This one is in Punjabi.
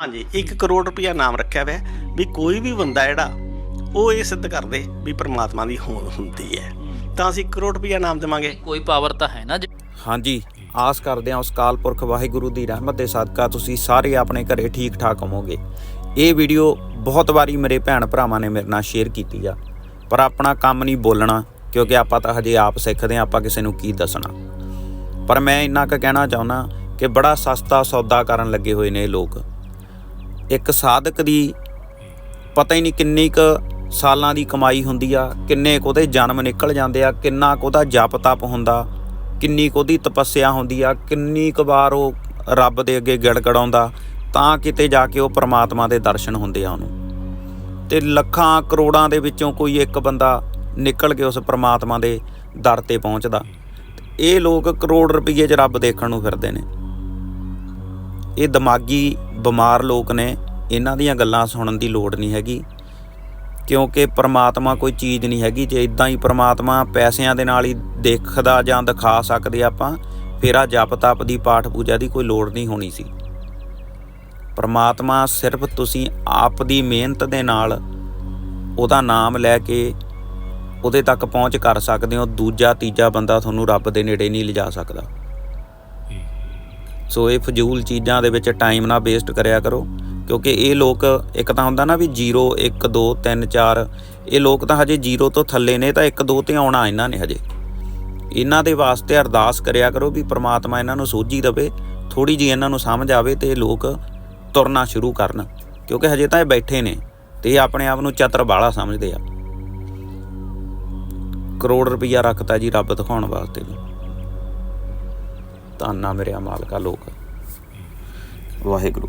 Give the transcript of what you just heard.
ਹਾਂਜੀ 1 ਕਰੋੜ ਰੁਪਇਆ ਨਾਮ ਰੱਖਿਆ ਹੋਇਆ ਵੀ ਕੋਈ ਵੀ ਬੰਦਾ ਜਿਹੜਾ ਉਹ ਇਹ ਸਿੱਧ ਕਰਦੇ ਵੀ ਪ੍ਰਮਾਤਮਾ ਦੀ ਹੋਂਦ ਹੁੰਦੀ ਹੈ। ਤਾਂ ਅਸੀਂ 1 ਕਰੋੜ ਰੁਪਇਆ ਨਾਮ ਦੇਵਾਂਗੇ। ਕੋਈ ਪਾਵਰ ਤਾਂ ਹੈ ਨਾ ਜੇ- ਹਾਂਜੀ ਆਸ ਕਰਦੇ ਹਾਂ ਉਸ ਕਾਲ ਪੁਰਖ ਵਾਹਿਗੁਰੂ ਦੀ ਰਹਿਮਤ ਦੇ ਸਦਕਾ ਤੁਸੀਂ ਸਾਰੇ ਆਪਣੇ ਘਰੇ ਠੀਕ ਠਾਕ ਹੋਵੋਗੇ। ਇਹ ਵੀਡੀਓ ਬਹੁਤ ਵਾਰੀ ਮੇਰੇ ਭੈਣ ਭਰਾਵਾਂ ਨੇ ਮੇਰੇ ਨਾਲ ਸ਼ੇਅਰ ਕੀਤੀ ਆ। ਪਰ ਆਪਣਾ ਕੰਮ ਨਹੀਂ ਬੋਲਣਾ ਕਿਉਂਕਿ ਆਪਾਂ ਤਾਂ ਹਜੇ ਆਪ ਸਿੱਖਦੇ ਹਾਂ ਆਪਾਂ ਕਿਸੇ ਨੂੰ ਕੀ ਦੱਸਣਾ। ਪਰ ਮੈਂ ਇੰਨਾ ਕੁ ਕਹਿਣਾ ਚਾਹੁੰਦਾ ਕਿ ਬੜਾ ਸਸਤਾ ਸੌਦਾ ਕਰਨ ਲੱਗੇ ਹੋਏ ਨੇ ਇਹ ਲੋਕ। ਇੱਕ ਸਾਧਕ ਦੀ ਪਤਾ ਹੀ ਨਹੀਂ ਕਿੰਨੀ ਕੁ ਸਾਲਾਂ ਦੀ ਕਮਾਈ ਹੁੰਦੀ ਆ, ਕਿੰਨੇ ਕੁ ਉਹਦੇ ਜਨਮ ਨਿਕਲ ਜਾਂਦੇ ਆ, ਕਿੰਨਾ ਕੁ ਉਹਦਾ ਜਪ ਤਪ ਹੁੰਦਾ, ਕਿੰਨੀ ਕੁ ਉਹਦੀ ਤਪੱਸਿਆ ਹੁੰਦੀ ਆ, ਕਿੰਨੀ ਕੁ ਵਾਰ ਉਹ ਰੱਬ ਦੇ ਅੱਗੇ ਗੜਗੜਾਉਂਦਾ, ਤਾਂ ਕਿਤੇ ਜਾ ਕੇ ਉਹ ਪ੍ਰਮਾਤਮਾ ਦੇ ਦਰਸ਼ਨ ਹੁੰਦੇ ਆ ਉਹਨੂੰ। ਤੇ ਲੱਖਾਂ ਕਰੋੜਾਂ ਦੇ ਵਿੱਚੋਂ ਕੋਈ ਇੱਕ ਬੰਦਾ ਨਿਕਲ ਕੇ ਉਸ ਪ੍ਰਮਾਤਮਾ ਦੇ ਦਰ ਤੇ ਪਹੁੰਚਦਾ। ਇਹ ਲੋਕ ਕਰੋੜ ਰੁਪਏ 'ਚ ਰੱਬ ਦੇਖਣ ਨੂੰ ਫਿਰਦੇ ਨੇ। ਇਹ ਦਿਮਾਗੀ ਬਿਮਾਰ ਲੋਕ ਨੇ, ਇਹਨਾਂ ਦੀਆਂ ਗੱਲਾਂ ਸੁਣਨ ਦੀ ਲੋੜ ਨਹੀਂ ਹੈਗੀ। ਕਿਉਂਕਿ ਪ੍ਰਮਾਤਮਾ ਕੋਈ ਚੀਜ਼ ਨਹੀਂ ਹੈਗੀ, ਜੇ ਇਦਾਂ ਹੀ ਪ੍ਰਮਾਤਮਾ ਪੈਸਿਆਂ ਦੇ ਨਾਲ ਹੀ ਦੇਖਦਾ ਜਾਂ ਦਿਖਾ ਸਕਦੇ ਆਪਾਂ, ਫਿਰ ਆ ਜਪ ਤਪ ਦੀ ਪਾਠ ਪੂਜਾ ਦੀ ਕੋਈ ਲੋੜ ਨਹੀਂ ਹੋਣੀ ਸੀ। ਪ੍ਰਮਾਤਮਾ ਸਿਰਫ ਤੁਸੀਂ ਆਪ ਦੀ ਮਿਹਨਤ ਦੇ ਨਾਲ ਉਹਦਾ ਨਾਮ ਲੈ ਕੇ ਉਹਦੇ ਤੱਕ ਪਹੁੰਚ ਕਰ ਸਕਦੇ ਹੋ, ਦੂਜਾ ਤੀਜਾ ਬੰਦਾ ਤੁਹਾਨੂੰ ਰੱਬ ਦੇ ਨੇੜੇ ਨਹੀਂ ਲਿਜਾ ਸਕਦਾ। ਸੋ ਇਹ ਫਜ਼ੂਲ ਚੀਜ਼ਾਂ ਦੇ ਵਿੱਚ ਟਾਈਮ ਨਾ ਵੇਸਟ ਕਰਿਆ ਕਰੋ, ਕਿਉਂਕਿ ਇਹ ਲੋਕ, ਇੱਕ ਤਾਂ ਹੁੰਦਾ ਨਾ ਵੀ 0 1 2 3 4 ਇਹ ਲੋਕ ਤਾਂ ਹਜੇ 0 ਤੋਂ ਥੱਲੇ ਨੇ, ਤਾਂ 1 2 ਤੇ ਆਉਣਾ ਇਹਨਾਂ ਨੇ ਹਜੇ। ਇਹਨਾਂ ਦੇ ਵਾਸਤੇ ਅਰਦਾਸ ਕਰਿਆ ਕਰੋ ਵੀ ਪ੍ਰਮਾਤਮਾ ਇਹਨਾਂ ਨੂੰ ਸੋਝੀ ਦੇਵੇ ਥੋੜੀ ਜੀ ਇਹਨਾਂ ਨੂੰ ਸਮਝ ਆਵੇ ਤੇ ਇਹ ਲੋਕ ਤੁਰਨਾ ਸ਼ੁਰੂ ਕਰਨ, ਕਿਉਂਕਿ ਹਜੇ ਤਾਂ ਇਹ ਬੈਠੇ ਨੇ ਤੇ ਇਹ ਆਪਣੇ ਆਪ ਨੂੰ ਚਤਰ ਬਾਲਾ ਸਮਝਦੇ ਆ। ਕਰੋੜ ਰੁਪਈਆ ਰੱਖਤਾ ਜੀ ਰੱਬ ਦਿਖਾਉਣ ਵਾਸਤੇ। ਵੀ ਧੰਨਾ ਮੇਰੇ ਮਾਲਕਾ ਲੋਕ। ਵਾਹਿਗੁਰੂ।